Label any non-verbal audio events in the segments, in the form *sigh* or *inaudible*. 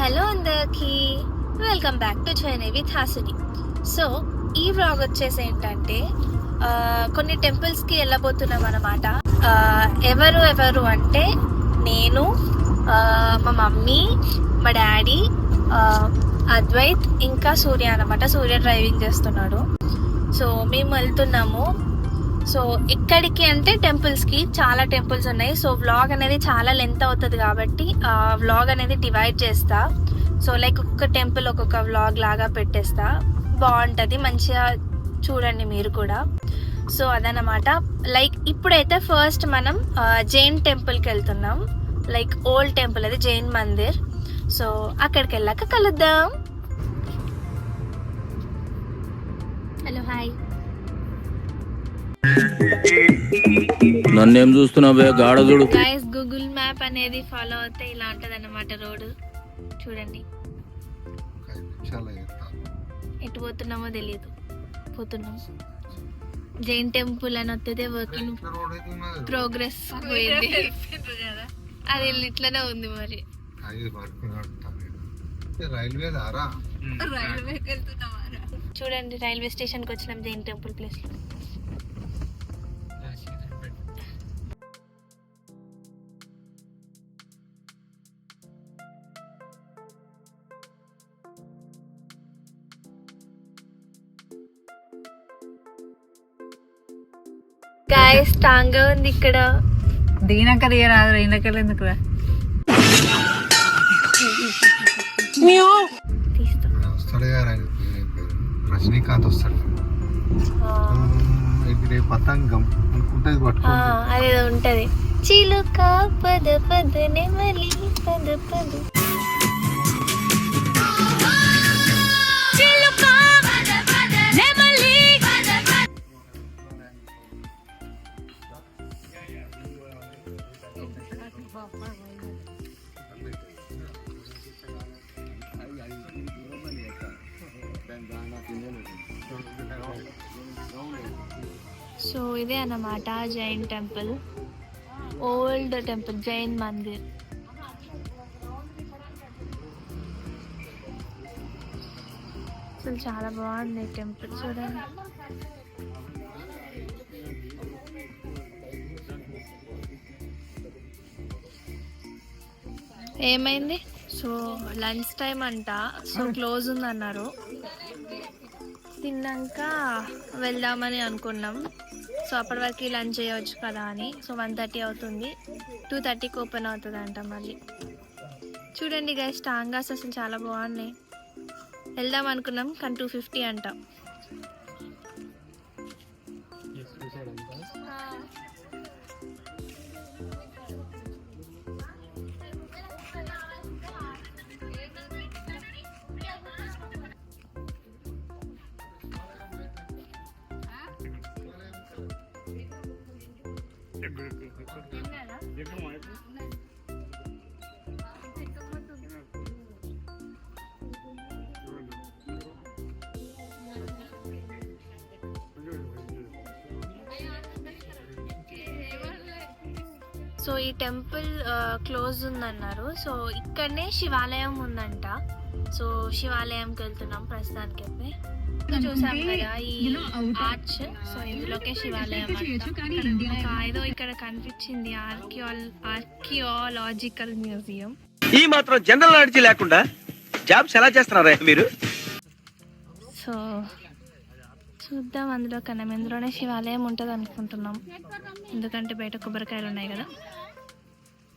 Hello అందరికి. Welcome back to China with Hasini so ఈ vlog వచ్చేసి ఏంటంటే కొన్ని టెంపుల్స్కి వెళ్ళబోతున్నాం అనమాట ఎవరు ఎవరు అంటే నేను మా మమ్మీ మా డాడీ అద్వైత్ ఇంకా సూర్య అనమాట సూర్య డ్రైవింగ్ చేస్తున్నాడు. సో మేము వెళ్తున్నాము. సో ఇక్కడికి అంటే టెంపుల్స్కి చాలా టెంపుల్స్ ఉన్నాయి. సో వ్లాగ్ అనేది చాలా లెంత్ అవుతుంది కాబట్టి వ్లాగ్ అనేది డివైడ్ చేస్తా. సో లైక్ ఒక్కొక్క టెంపుల్ ఒక్కొక్క వ్లాగ్ లాగా పెట్టేస్తా. బాగుంటుంది మంచిగా చూడండి మీరు కూడా. సో అదనమాట లైక్ ఇప్పుడైతే ఫస్ట్ మనం జైన్ టెంపుల్కి వెళ్తున్నాం. లైక్ ఓల్డ్ టెంపుల్ అది జైన్ మందిర్. సో అక్కడికి వెళ్ళాక కలుద్దాం. హలో హాయ్ నన్నేం చూస్తున్నావే గాఢదుడు గైస్ గూగుల్ మ్యాప్ అనేది ఫాలో అవుతే ఇలా ఉంటది అన్నమాట రోడ్. చూడండి. ఎటు పోతున్నామో తెలియదు పోతున్నాం. జైన్ టెంపుల్ అని వస్తే వర్కింగ్. ప్రోగ్రెస్ పోయింది. అది ఇట్లనే ఉంది మరి. రైల్వే చూడండి రైల్వే స్టేషన్కి వచ్చినాం జైన్ టెంపుల్ ప్లేస్లో గాయస్ టాంగా ఉంది ఇక్కడ. దిగినాక దిగరాదు పేరు ఏం పేరు? రజనీకాంత్ వస్తాడు. పతంగం. ఆ, పట్టుకుంటుంది అదేదో ఉంటది. చిలుక పద పద నెమలి పద పద. సో ఇదే అన్నమాట Jain temple. Old temple Jain mandir. అసలు చాలా బాగుంది టెంపుల్ చూడండి. ఏమైంది? సో లంచ్ టైం అంట. సో క్లోజ్ ఉందన్నారు. తిన్నాక వెళ్దామని అనుకున్నాం. సో అప్పటి వరకు లంచ్ చేయవచ్చు కదా అని. సో వన్ థర్టీ అవుతుంది. టూ థర్టీకి ఓపెన్ అవుతుంది అంట మళ్ళీ. చూడండి గైస్ టాంగాస్ అసలు చాలా బాగున్నాయి. వెళ్దాం అనుకున్నాం కానీ టూ ఫిఫ్టీ అంటాం. సో ఈ టెంపుల్ క్లోజ్ ఉందన్నారు. సో ఇక్కడనే శివాలయం ఉందంట. సో శివాలయంకి వెళ్తున్నాం ప్రస్తుతానికి అయితే. చూసాం కదా ఈ ఆర్చ్ సో ఇందులోకే శివాలయం ఏదో ఇక్కడ కనిపించింది ఆర్కియాల్ ఆర్కియాలజికల్ మ్యూజియం ఈ మాత్రం జనరల్ నాలెడ్జ్ లేకుండా జాబ్స్ ఎలా చేస్తున్నారా మీరు? సో చూద్దాం అందులో కన్నా ఇందులోనే శివాలయం ఉంటుంది అనుకుంటున్నాం ఎందుకంటే బయట కొబ్బరికాయలు ఉన్నాయి కదా.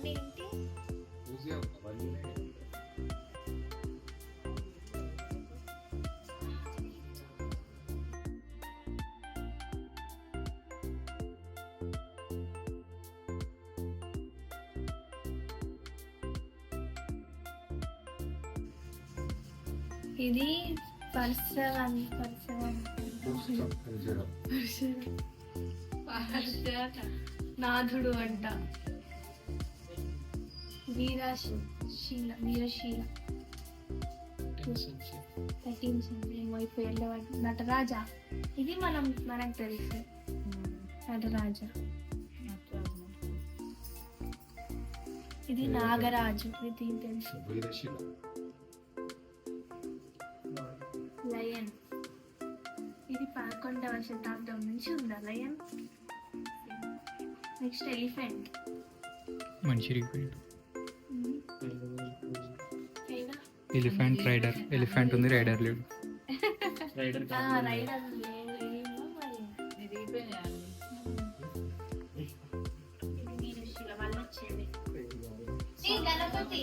ఇది మ్యూజియం అవన్నీ ఇది పరశురాం నాథుడు అంట. వీరాశి శీల వీరశీల నటించింది ఏమో ఈ పేర్లు నటరాజా ఇది మనం మనకు తెలుసు. నటరాజా ఇది నాగరాజు ఇది తెలుసు. లయన్ ఇది పదకొండవ శతాబ్దం నుంచి ఉందా లయన్ నెక్స్ట్ ఎలిఫెంట్ మనిషి రిపీట్ ఎలిఫెంట్ రైడర్. ఎలిఫెంట్ ఉంది రైడర్ లేడు రైడర్ గణపతి.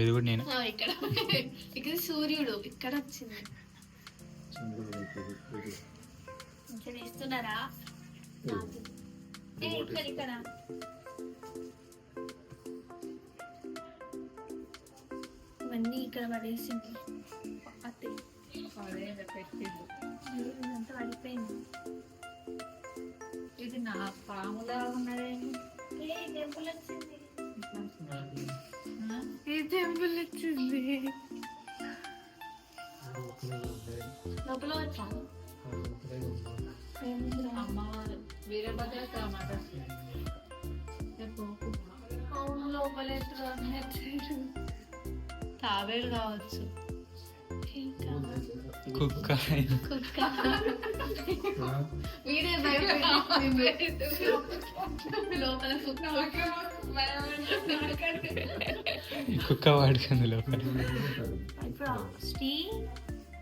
ఇది కూడా నేను. ఇక్కడ. ఇక్కడ సూర్యుడు ఇక్కడ వచ్చింది. ఇక్కడ ఇస్తున్నారా ఏ ఇక్కడ ఇక్కడ. ఇవన్నీ ఇక్కడ పడేసింది. అత్తే ఇదంతా పడిపోయింది. ఇది నా పాములా ఉన్నదేంటి ఏ టెంపుల్ వచ్చింది. టెంపుల్ వచ్చింది లోపల వచ్చా? అమ్మవారు టమాట అవును లోపల ఎట్లా అన్నట్టు తాబేలు కావచ్చు కుక్క కుక్క వీడే భయపడి లోపల కుక్క కుక్క వాడుకుంది లోపల. శ్రీ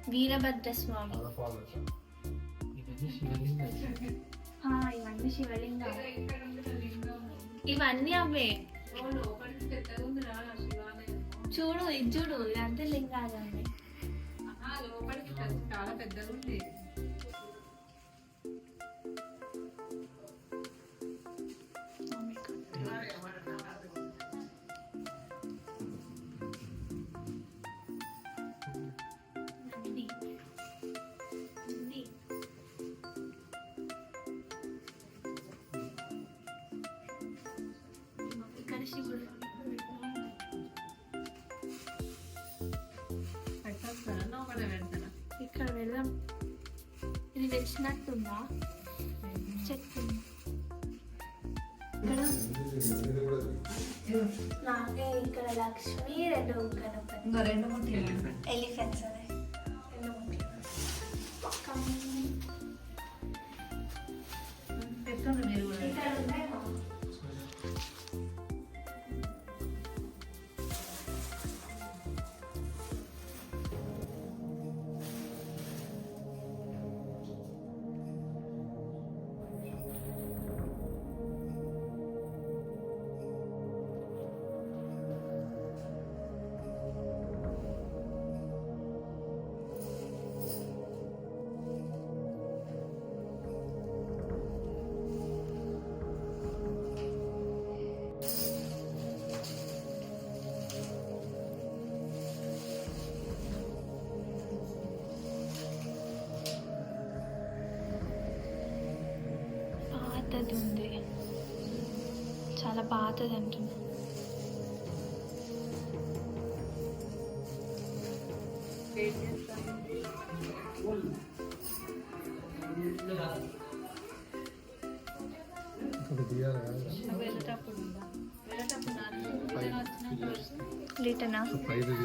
వీరభద్ర స్వామి ఆ, ఇవన్నీ శివలింగాలు. ఇవన్నీ అవే. చూడు ఇది చూడు ఇదంతా లింగాలు అవి లోపలికి చాలా పెద్దగా ఉంది తెలిసినట్టుందా చెట్టు నాకే ఇక్కడ లక్ష్మి రెండు గణపతి ఎలిఫెంట్స్ అనే రెండు ముఖ్యం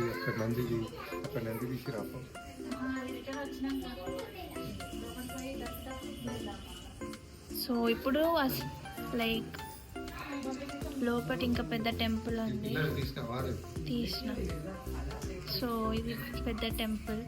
అక్కడ నంది. అక్కడ నంది తీసి రాపో. పోయి దర్శనం వెళ్దాం. సో ఇప్పుడు లైక్ లోపల ఇంకా పెద్ద టెంపుల్ ఉంది. తీసిన. సో ఇది పెద్ద టెంపుల్.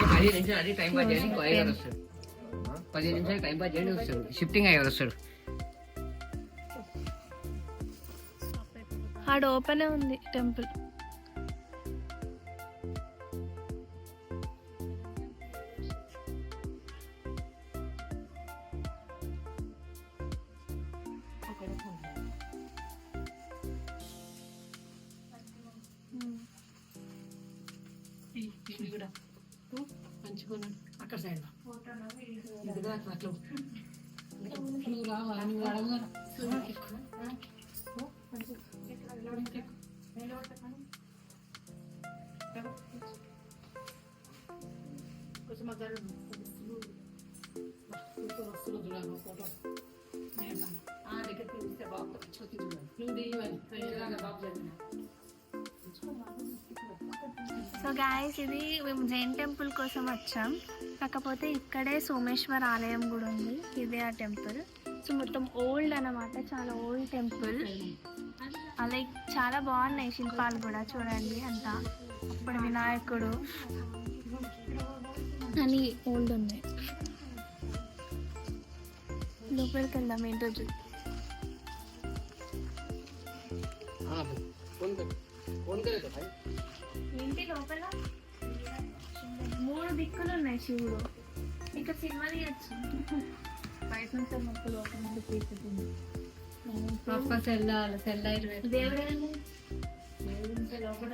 పదిహేను నిమిషాలు అది టైం పాస్ వస్తాడు. పదిహేను నిమిషాలు టైం పాస్ చేయండి వస్తాడు. షిఫ్టింగ్ అయ్యి వస్తాడు. ఆడ ఓపెనే ఉంది టెంపుల్ అక్కడ సైడ్ ఇదిగో అట్లా అట్లా. నువ్వు రావా నువ్వు అడగరా వస్తువులు చూడాలి ఫోటో. ఆ దగ్గర బాబు చోతి చూడాలి నువ్వు బాబు జరిగిన సో గాయస్ ఇది మేము జైన్ టెంపుల్ కోసం వచ్చాం. కాకపోతే ఇక్కడే సోమేశ్వర ఆలయం కూడా ఉంది. ఇదే ఆ టెంపుల్. సో మొత్తం ఓల్డ్ అన్నమాట. చాలా ఓల్డ్ టెంపుల్. లైక్ చాలా బాగున్నాయి శిల్పాలు కూడా చూడండి అంతా. ఇప్పుడు వినాయకుడు. అని ఓల్డ్ ఉన్నాయి. లోపలికి వెళ్దాం ఏంటో చూ ఏంటి లోపల? మూడు దిక్కులు ఉన్నాయి శివుడు. ఇక్కడ సినిమా తీయచ్చు. బయట నుంచి మొక్క లోపల నుండి తీసుకుంది పప్ప సెల్లాలి దేవుడి లోపల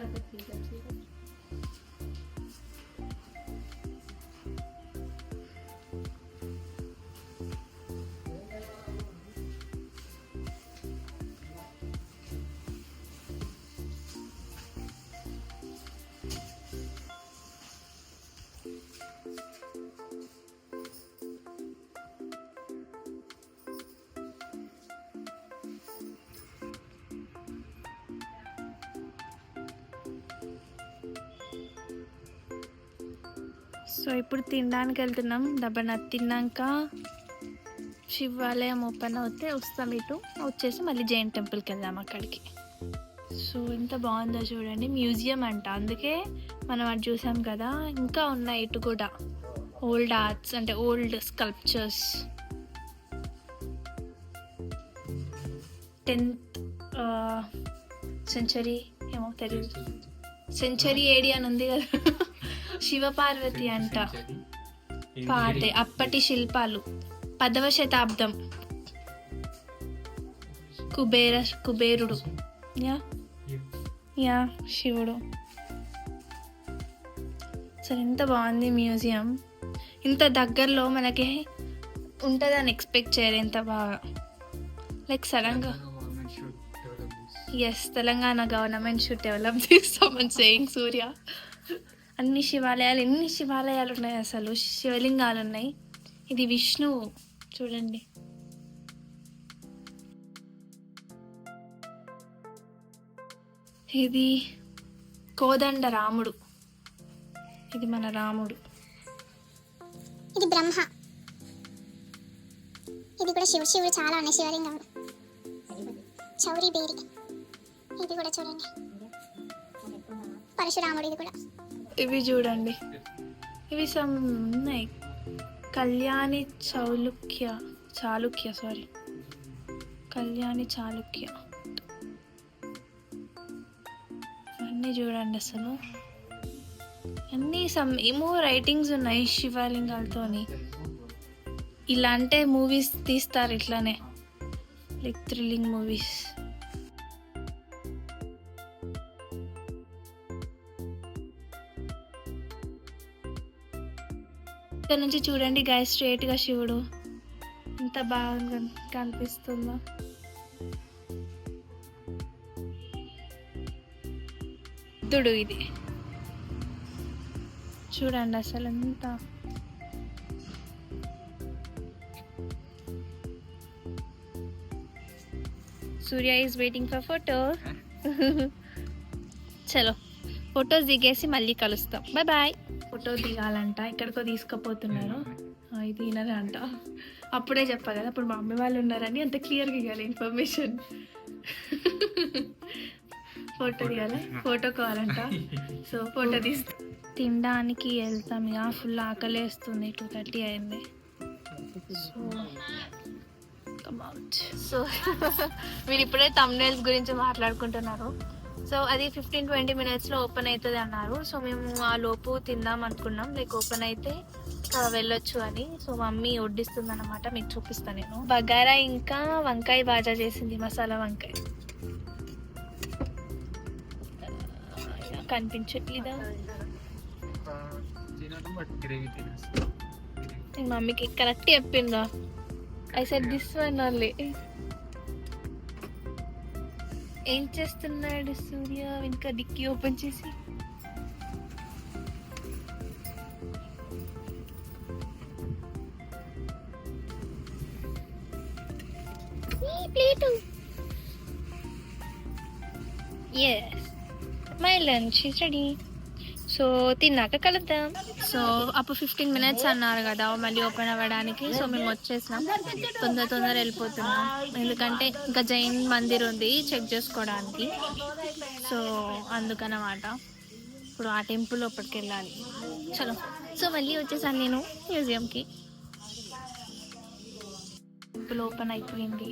సో ఇప్పుడు తినడానికి వెళ్తున్నాం దబ్బన తిన్నాక శివాలయం ఓపెన్ అవుతే వస్తాం ఇటు. వచ్చేసి మళ్ళీ జైన్ టెంపుల్కి వెళ్దాం అక్కడికి. సో ఎంత బాగుందో చూడండి. మ్యూజియం అంట. అందుకే మనం అది చూసాం కదా. ఇంకా ఉన్నాయి ఇటు కూడా. ఓల్డ్ ఆర్ట్స్ అంటే ఓల్డ్ స్కల్ప్చర్స్. టెన్త్ సెంచరీ ఏమో తెలియదు సెంచరీ ఏడి అని ఉంది కదా. శివపార్వతి అంట. పాతే అప్పటి శిల్పాలు. పదవ శతాబ్దం. కుబేర కుబేరుడు. యా. యా. శివుడు. సరే ఎంత బాగుంది మ్యూజియం. ఇంత దగ్గరలో మనకి ఉంటుందని ఎక్స్పెక్ట్ చేయరు ఎంత బాగా. లైక్ సడన్గా. Yes Telangana government should develop చేస్తామని సేయింగ్ సూర్య. అన్ని శివాలయాలు ఎన్ని శివాలయాలు ఉన్నాయి అసలు? శివలింగాలు ఉన్నాయి. ఇది విష్ణువు. చూడండి. ఇది కోదండ రాముడు. ఇది మన రాముడు. ఇది బ్రహ్మ. ఇది కూడా శివుడు. శివుడు చాలా ఉన్నాయి. శివలింగం. చౌరీ బేరి. ఇది కూడా చూడండి. పరశురాముడు ఇది కూడా. ఇవి చూడండి. ఇవి సమ్ ఉన్నాయి. కళ్యాణి చౌలుక్య చాళుక్య సారీ కళ్యాణి చాళుక్య. అన్నీ చూడండి అసలు. అన్నీ సమ్ ఏమో రైటింగ్స్ ఉన్నాయి శివలింగాలతోని. ఇలా అంటే మూవీస్ తీస్తారు ఇట్లానే. లైక్ థ్రిల్లింగ్ మూవీస్ ఇక్కడ నుంచి చూడండి గాయ స్ట్రేట్గా శివుడు. ఎంత బాగా కన్- కనిపిస్తుందో? దుడు ఇది. చూడండి అసలు ఎంత. Surya is waiting for photo చలో ఫొటోస్ దిగేసి మళ్ళీ కలుస్తాం. బాయ్ బాయ్ ఫోటో దిగాలంట ఎక్కడికో తీసుకుపోతున్నారు. ఆ, ఇది అంట అప్పుడే చెప్పా కదా అప్పుడు మా మమ్మీ వాళ్ళు ఉన్నారని అంత క్లియర్గా ఇవ్వాలి ఇన్ఫర్మేషన్. ఫోటో దిగాలి ఫోటో కావాలంట. సో ఫోటో తీస్తా తినడానికి వెళ్తాం ఇక ఫుల్ ఆకలేస్తుంది టూ థర్టీ అయింది. సో సో *laughs* మీరు ఇప్పుడే తమ్నేల్స్ గురించి మాట్లాడుకుంటున్నారు. సో అది ఫిఫ్టీన్ ట్వంటీ మినిట్స్లో ఓపెన్ అవుతుంది అన్నారు. సో మేము ఆ లోపు తిందాం అనుకున్నాం. లైక్ ఓపెన్ అయితే వెళ్ళొచ్చు అని. సో మమ్మీ వడ్డిస్తుంది అనమాట మీకు చూపిస్తాను నేను. బగారా ఇంకా వంకాయ బాజా చేసింది మసాలా వంకాయ. కనిపించట్లేదా? మమ్మీకి కరెక్ట్ చెప్పిందా? I said this one only ఏం చేస్తున్నాడు సూర్య? ఇంకా డిక్కీ ఓపెన్ చేసి. Yes my lunch is ready so తిన్నాక కలుద్దాం. సో అప్పుడు ఫిఫ్టీన్ మినిట్స్ అన్నారు కదా మళ్ళీ ఓపెన్ అవ్వడానికి. సో మేము వచ్చేసినాం. తొందర తొందర వెళ్ళిపోతున్నాం. ఎందుకంటే ఇంకా జైన్ మందిర్ ఉంది చెక్ చేసుకోవడానికి. సో అందుకనమాట. ఇప్పుడు ఆ టెంపుల్ లోపలికి వెళ్ళాలి. చలో. సో మళ్ళీ వచ్చేసాను నేను మ్యూజియంకి టెంపుల్ ఓపెన్ అయిపోయింది.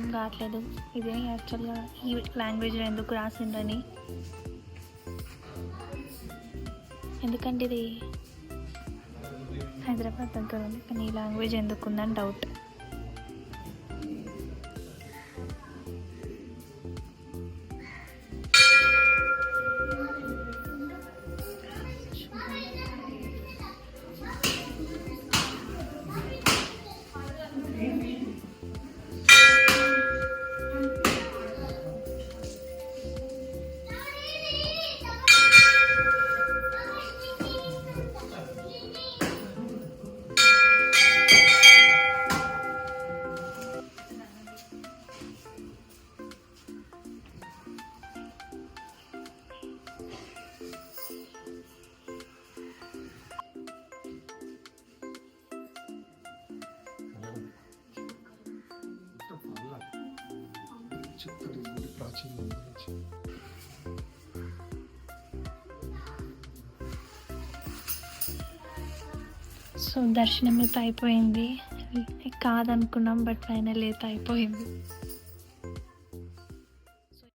అర్థం కావట్లేదు. ఇదే యాక్చువల్గా ఈ లాంగ్వేజ్ ఎందుకు రాసిందని. ఎందుకంటే ఇది హైదరాబాద్ దగ్గర ఉంది. కానీ ఈ లాంగ్వేజ్ ఎందుకు ఉందని డౌట్ సో దర్శనం అయితే అయిపోయింది. కాదనుకున్నాం బట్ ఫైనల్ అయితే అయిపోయింది.